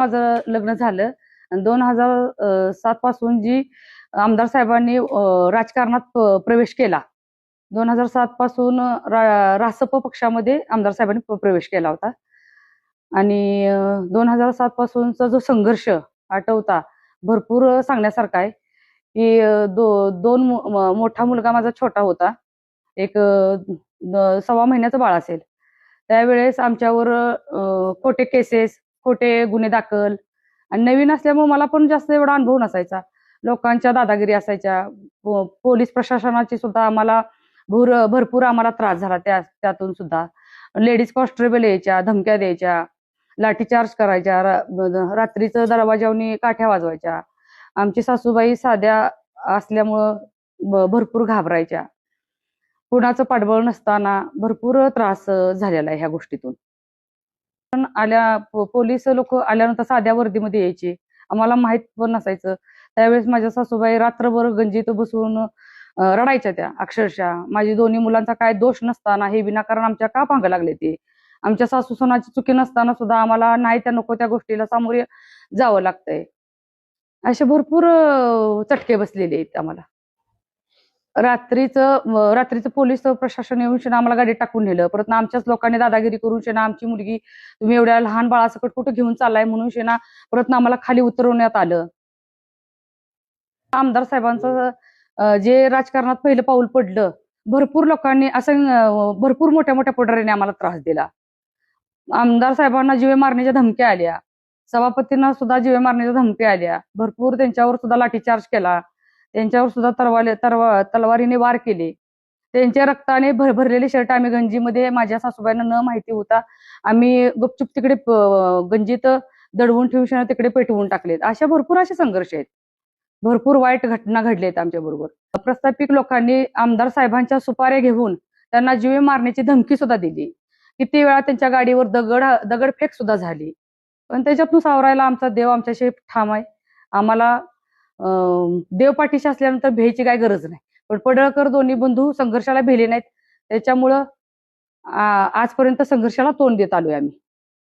माझं लग्न झालं. दोन हजार सात पासून जी आमदार साहेबांनी राजकारणात प्रवेश केला. दोन हजार सात पासून रा- रासप पक्षामध्ये आमदार साहेबांनी प्रवेश केला होता. आणि दोन हजार सात पासूनचा जो संघर्ष आठवता भरपूर सांगण्यासारखा आहे की दो, दोन मोठा मुलगा माझा छोटा होता. एक सव्वा महिन्याचं बाळ असेल. त्यावेळेस आमच्यावर खोटे केसेस खोटे गुन्हे दाखल. आणि नवीन असल्यामुळे मला पण जास्त एवढा अनुभव नसायचा. लोकांच्या दादागिरी असायच्या. पोलीस प्रशासनाची सुद्धा आम्हाला भूर भरपूर आम्हाला त्रास झाला त्या त्यातून सुद्धा. लेडीज कॉन्स्टेबल यायच्या धमक्या द्यायच्या लाठीचार्ज करायच्या रात्रीचं दरवाजावनी काठ्या वाजवायच्या. आमची सासूबाई साध्या असल्यामुळं भरपूर घाबरायच्या. कुणाचं पाठबळ नसताना भरपूर त्रास झालेला आहे ह्या गोष्टीतून. पण आल्या पोलीस लोक आल्यानंतर साध्या वर्दीमध्ये यायचे. आम्हाला माहीत पण नसायचं. त्यावेळेस माझ्या सासूबाई रात्रभर गंजीत बसून रडायच्या त्या अक्षरशः. माझी दोन्ही मुलांचा काय दोष नसताना हे विनाकारण आमच्या का पांग लागले ते? आमच्या सासू सणाची चुकी नसताना सुद्धा आम्हाला नाही त्या नको त्या गोष्टीला सामोरे जावं लागतंय. असे भरपूर चटके बसलेले आहेत आम्हाला. रात्रीचं रात्रीचं पोलीस प्रशासन येऊन शेणा आम्हाला गाडीत टाकून नेलं. परत आमच्याच लोकांनी दादागिरी करून शेणा आमची मुलगी तुम्ही एवढ्या लहान बाळासकट कुठं घेऊन चाललाय म्हणून शेणा परत आम्हाला खाली उतरवण्यात आलं. आमदार साहेबांचं जे राजकारणात पहिलं पाऊल पडलं भरपूर लोकांनी असं भरपूर मोठ्या मोठ्या पुढाऱ्यांनी आम्हाला त्रास दिला. आमदार साहेबांना जीवे मारण्याच्या धमक्या आल्या. सभापतींना सुद्धा जीवे मारण्याच्या धमक्या आल्या. भरपूर त्यांच्यावर सुद्धा लाठीचार्ज केला. त्यांच्यावर सुद्धा तरवाले तरवा तलवारीने वार केले. त्यांच्या रक्ताने भर भरलेले शर्ट आम्ही गंजीमध्ये माझ्या सासूबाईंना न माहिती होता आम्ही गुपचूप तिकडे गंजीत दडवून ठेवून तिकडे पेटवून टाकलेत. अशा भरपूर असे संघर्ष आहेत. भरपूर वाईट घटना घडलेत आमच्या बरोबर. प्रस्थापिक लोकांनी आमदार साहेबांच्या सुपाऱ्या घेऊन त्यांना जीवे मारण्याची धमकी सुद्धा दिली. किती वेळा त्यांच्या गाडीवर दगड दगडफेक सुद्धा झाली. पण त्याच्यातून सावरायला आमचा देव आमच्याशी ठाम आहे. आम्हाला अं, देव पाठीशी असल्यानंतर भेयची काय गरज नाही. पण पडळकर दोन्ही बंधू संघर्षाला भेले नाहीत. त्याच्यामुळं आ- आजपर्यंत संघर्षाला तोंड देत आलोय आम्ही.